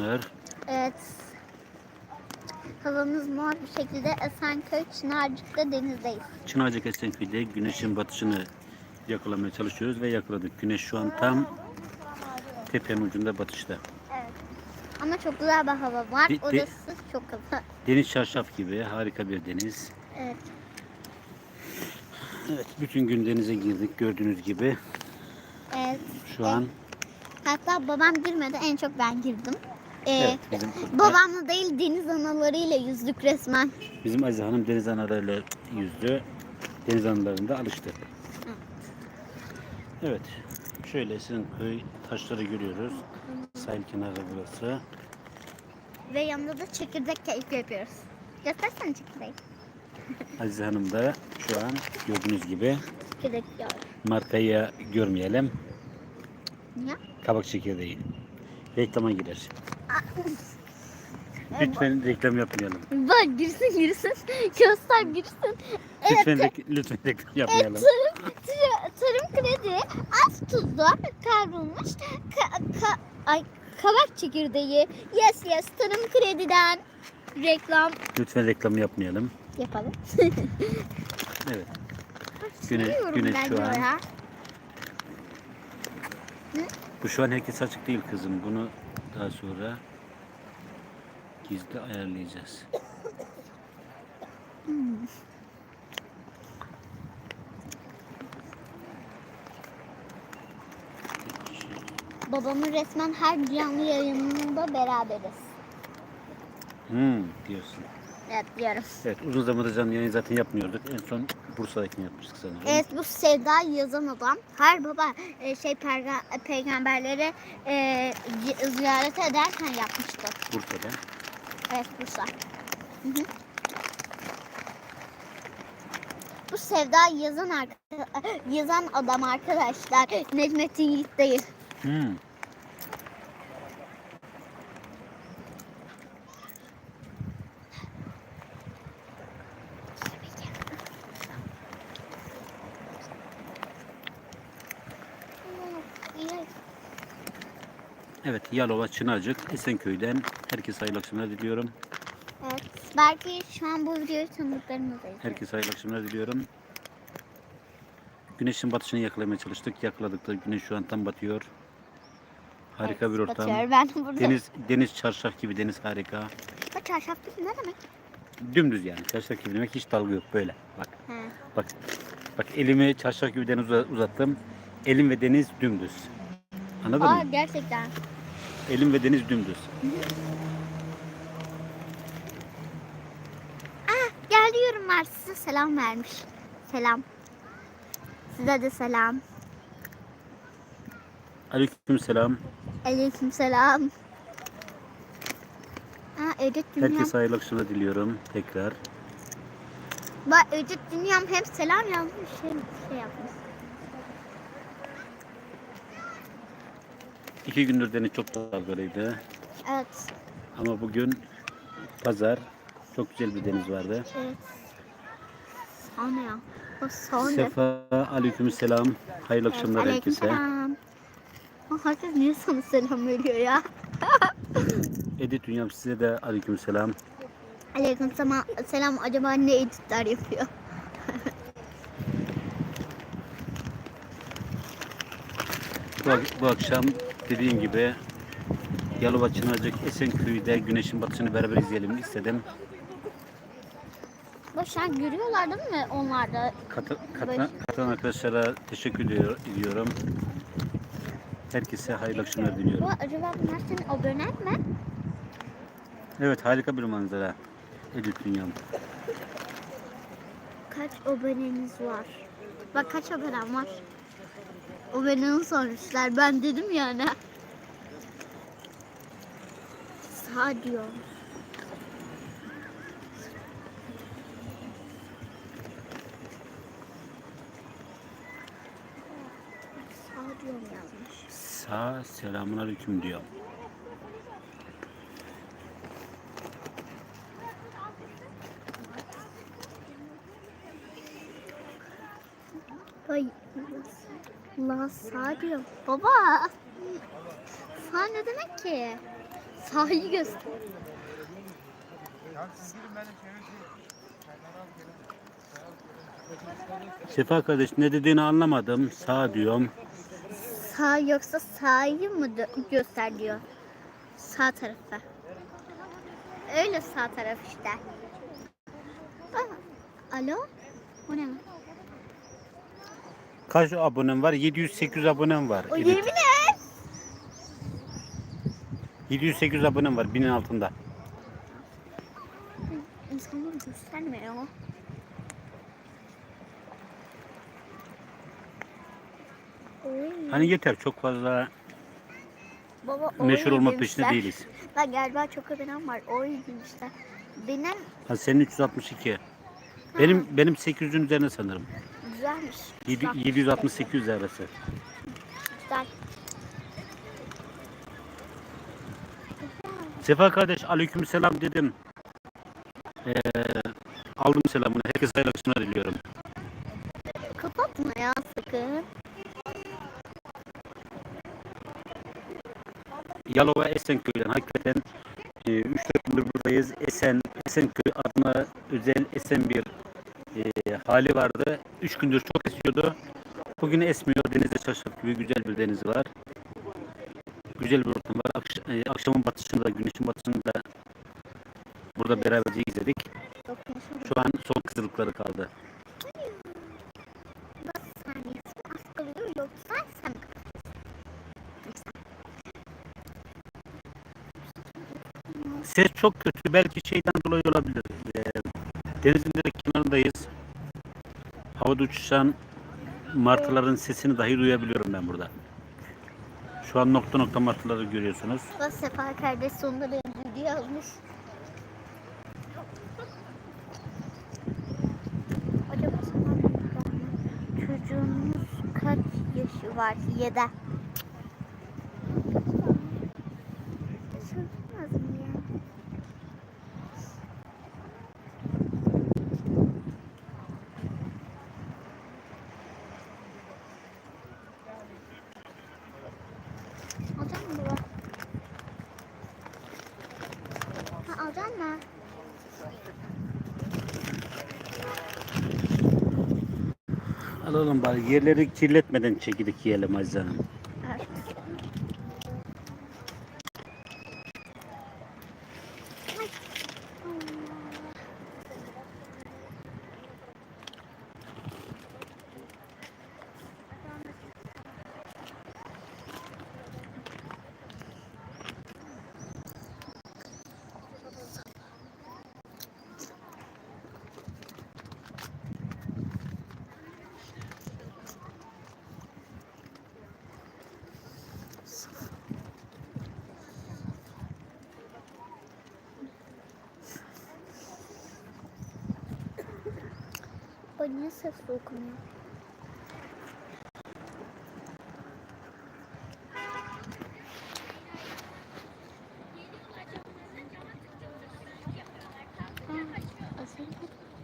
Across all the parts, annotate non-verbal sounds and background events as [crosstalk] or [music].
Çınar. Evet. Havamız mor bir şekilde Esenköy Çınarcık'ta denizdeyiz. Çınarcık Esenköy'de güneşin batışını yakalamaya çalışıyoruz ve yakaladık. Güneş şu an tam tepenin ucunda batışta. Evet. Ama çok güzel bir hava var. De- de- Orası çok hava. Deniz çarşaf gibi harika bir deniz. Evet. Evet, bütün gün denize girdik gördüğünüz gibi. Evet. Şu an Hatta babam girmedi. En çok ben girdim. Ee, evet, bizim, Babamla değil deniz analarıyla yüzdük resmen. bizim Azize Hanım deniz analarıyla yüzdü. Deniz analarında alıştı. Evet, şöyle Esenköy taşları görüyoruz. Sahil kenarı burası. Ve yanında da çekirdek keyif yapıyoruz. Göstersene çekirdeği. [laughs] Azize Hanım da şu an gördüğünüz gibi Çekirdek yiyor. markayı görmeyelim. Niye? Kabak çekirdeği. Reklama girer. Lütfen reklam yapmayalım. Bak girsin girsin. Göster girsin. Lütfen, rek- lütfen reklam yapmayalım. Tarım, tarım, tarım kredi az tuzlu kavrulmuş ka, ka, ay, kabak çekirdeği. Yes yes tarım krediden reklam Lütfen reklam yapmayalım. yapalım. [laughs] Evet. Güneş, Seviyorum güneş ben şu an. oraya. Bu şu an herkes açık değil kızım. Bunu daha sonra gizli ayarlayacağız. Babamın resmen her canlı yayınında beraberiz. Hmm, diyorsun. Evet diyorum. Evet uzun zamandır canlı yayın zaten yapmıyorduk. En son Bursa'dakini yapmıştık sanırım. Evet bu Sevda yazan adam her baba e, şey perga- peygamberleri e, zi- ziyaret ederken yapmıştı. Bursa'da. Evet Bursa. Hı hı. Bu Sevda yazan [laughs] yazan adam arkadaşlar. Necmettin Yiğit değil. Hmm. Evet Yalova Çınarcık Esenköy'den herkese hayırlı akşamlar diliyorum. Evet. Belki şu an bu videoyu tanıdıklarımız da izliyor. Herkese hayırlı akşamlar diliyorum. Güneşin batışını yakalamaya çalıştık. Yakaladık da güneş şu an tam batıyor. Harika Evet, bir ortam. batıyor. Ben burada. Deniz deniz çarşaf gibi deniz harika. Bu çarşaf gibi ne demek? Dümdüz yani çarşaf gibi demek hiç dalga yok böyle. Bak He. bak bak elimi çarşaf gibi denize uzattım. Elim ve deniz dümdüz. Anladın Aa mı? gerçekten. Elim ve deniz dümdüz. Ah geldi yorumlar size selam vermiş. Selam. Size de selam. Aleyküm selam. Aleyküm selam. Aa Ödük Dünyam. Herkese hayırlı akşamlar diliyorum tekrar. Bak Ödük Dünyam hem selam yazmış hem şey yapmış. İki gündür deniz çok dalgalıydı. Evet. Ama bugün pazar. Çok güzel bir deniz vardı. Evet. Sonra ya. O sonra. Sefa aleyküm selam. Hayırlı Evet, akşamlar aleyküm herkese. selam. Herkes niye sana selam veriyor ya? [laughs] Edit Dünyam size de aleyküm selam. Aleyküm selam. selam. Acaba ne editler yapıyor? Bu, bu akşam dediğim gibi Yalova Çınarcık Esenköy'de güneşin batışını beraber izleyelim istedim. Başar görüyorlar değil mi onlar da? Katı, katı, katılan arkadaşlara teşekkür ediyor, ediyorum. Herkese hayırlı akşamlar Bu diliyorum. acaba bunlar senin abonen mi? Evet harika bir manzara. Edit Dünyam. Kaç aboneniz var? Bak kaç abonem var? Aboneni sormuşlar. Ben dedim yani. Sağ diyor. Sağ diyorum yazmış. Sağ selamun aleyküm diyor. Ay. La sağ diyor. Baba. Sağ ne demek ki? Sahayı göster. Sefa kardeş ne dediğini anlamadım. Sağ diyorum. Sağ yoksa sahayı mı göster diyor. Sağ tarafa. Öyle sağ taraf işte. Aa, alo? O ne? Kaç abonem var? 700-800 abonem var. O Evet. yemin et. 700-800 abonem var. Binin altında. İnsanlar göstermiyor. Oy. Hani yeter çok fazla Baba, meşhur oy olma demişler. peşinde değiliz. Bak galiba çok abonem var. Oy demişler. Benim Ha, senin 362. Benim benim 800'ün üzerine sanırım. Güzelmiş. 760-800 arası. Güzel. Sefa kardeş aleykümselam dedim. Ee, aldım selamını. Herkese hayırlı akşamlar diliyorum. Kapatma ya sakın. Yalova Esenköy'den hakikaten 3-4 gündür buradayız. Esen, Esenköy adına özel esen bir e, hali vardı. 3 gündür çok esiyordu. Bugün esmiyor. Denizde çarşaf gibi güzel bir deniz var. Güzel bir ortam var. Akş- e, akşamın batışını da güneşin batışını da burada beraberce izledik. Şu an son kızılıkları kaldı. Ses çok kötü. Belki şeyden dolayı olabilir. Ee, denizin direkt. Havada uçuşan martıların sesini dahi duyabiliyorum ben burada. Şu an nokta nokta martıları görüyorsunuz. Bak Sefa kardeş sonunda üzüldü yazmış. Acaba sana çocuğunuz kaç yaşı var? Yedi. Söylemez mi ya? Alacak mı baba? Alalım bari yerleri kirletmeden çekirdek yiyelim Aziz Hanım. O niye sesli Azerbaycan.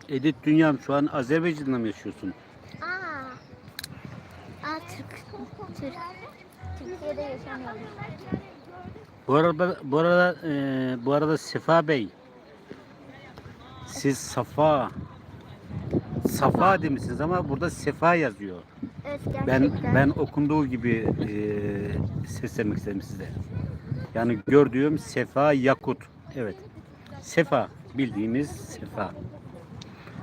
Edip Dünyam şu an Azerbaycan'da mı yaşıyorsun? Aa. Aa Türk. Türk. Türkiye'de yaşamıyorum. Bu arada bu arada e, bu arada Sefa Bey siz Safa Safa demişsiniz ama burada Sefa yazıyor. Evet Ben gerçekten. ben okunduğu gibi e, seslenmek istedim size. Yani gördüğüm Sefa Yakut. Evet. Sefa bildiğimiz Sefa.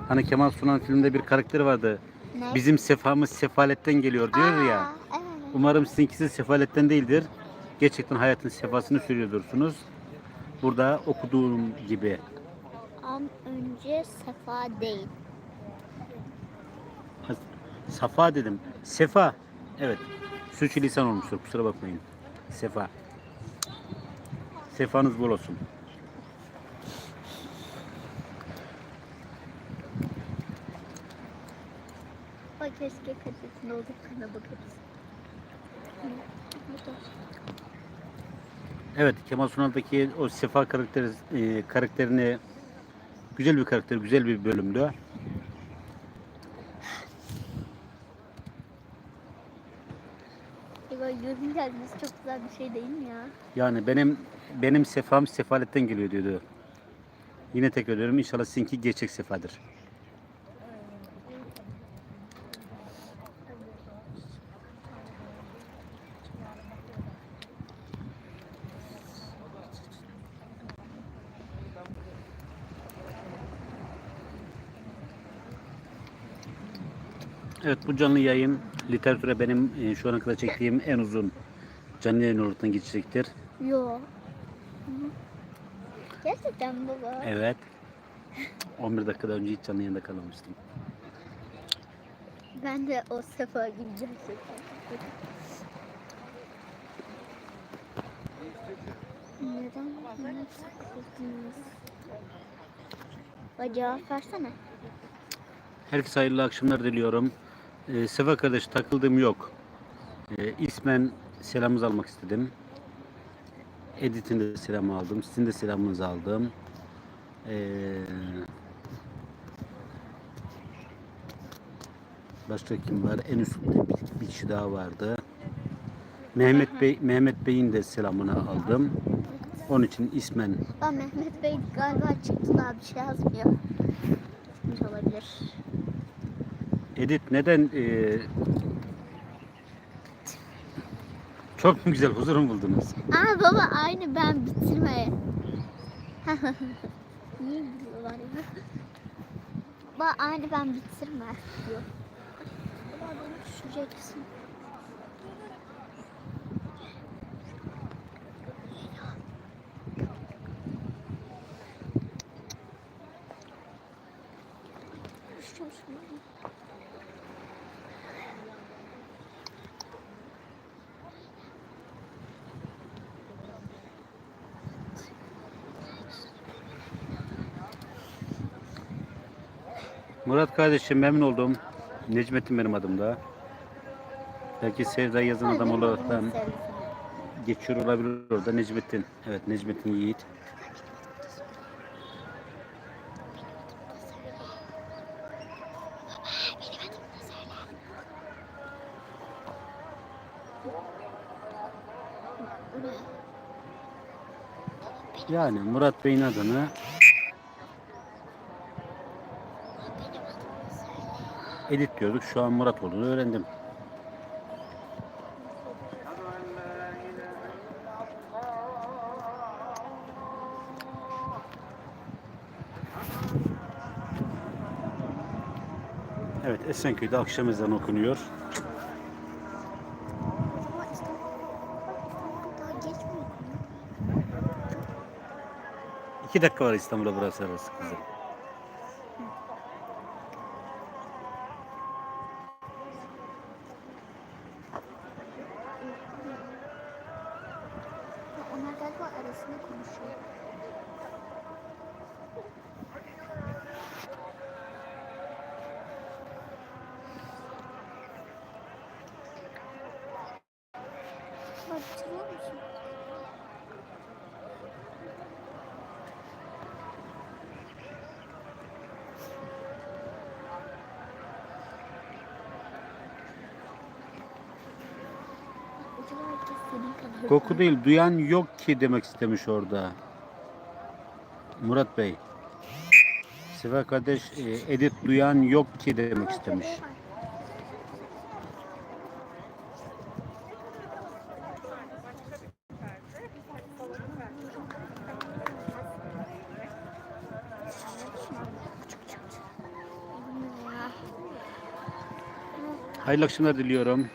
Hani Kemal Sunal filminde bir karakteri vardı. Ne? Bizim sefamız sefaletten geliyor diyor ya. Aa, evet. Umarım sizinkisi sefaletten değildir. Gerçekten hayatın sefasını sürüyordursunuz. Burada okuduğum gibi. An önce Sefa değil. Safa dedim. Sefa. Evet. Suç lisan olmuştur. Kusura bakmayın. Sefa. Sefanız bol olsun. Bak keşke kalitesinde olduklarına bakarız. Evet Kemal Sunal'daki o Sefa karakteri, e, karakterini güzel bir karakter, güzel bir bölümdü. Böyle Sefalet'in gelmesi çok güzel bir şey değil mi ya? Yani benim benim sefam sefaletten geliyor diyordu. Yine tekrar ediyorum inşallah sizinki gerçek sefadır. Evet bu canlı yayın literatüre benim e, şu ana kadar çektiğim en uzun canlı yayın olarak geçecektir. Yo. Hı hı. Gerçekten baba. Evet. 11 dakikada önce hiç canlı yayında kalmamıştım. Ben de o sefa gerçekten. Neden bana sakladınız? Bana cevap versene. Herkese hayırlı akşamlar diliyorum. Ee, Sefa kardeş takıldığım yok. Ee, ismen selamınızı almak istedim. Edit'in de selamı aldım. Sizin de selamınızı aldım. Ee, başka kim var? En üstte bir, bir kişi daha vardı. Mehmet Bey Mehmet Bey'in de selamını aldım. Onun için ismen Aa, Mehmet Bey galiba çıktı daha bir şey yazmıyor. Çıkmış olabilir. Edit neden eee, çok mu güzel huzur mu buldunuz? Aa baba aynı ben bitirmeye. Niye gülüyorlar ya? Baba aynı ben bitirme diyor. Baba beni düşeceksin. Murat kardeşim memnun oldum. Necmettin benim adım da. Belki Sevda yazan adam olaraktan geçiyor olabilir orada. Necmettin. Evet Necmettin Yiğit. Yani Murat Bey'in adını Edit diyorduk. Şu an Murat olduğunu öğrendim. Evet Esenköy'de akşam ezanı okunuyor. İki dakika var İstanbul'a burası arası kızım. Onlar galiba arasında konuşuyor. Bak hatırlıyor musun? Acaba kadar Koku değil, duyan yok ki demek istemiş orada. Murat Bey. Sefer kardeş, e, Edit duyan yok ki demek istemiş. Hayırlı akşamlar diliyorum.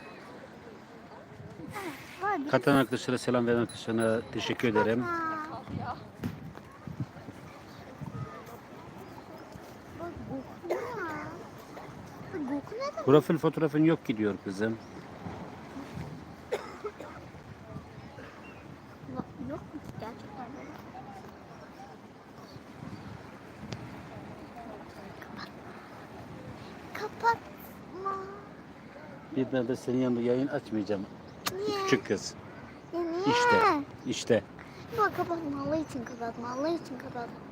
Katan arkadaşlara selam veren arkadaşlarına teşekkür ederim. Profil fotoğrafın yok ki diyor kızım. Yok mu gerçekten? Kapatma. Bir daha da senin yanında yayın açmayacağım. Küçük kız. Ya niye? İşte. İşte. Bak kapatma Allah için kapatma Allah için kapatma.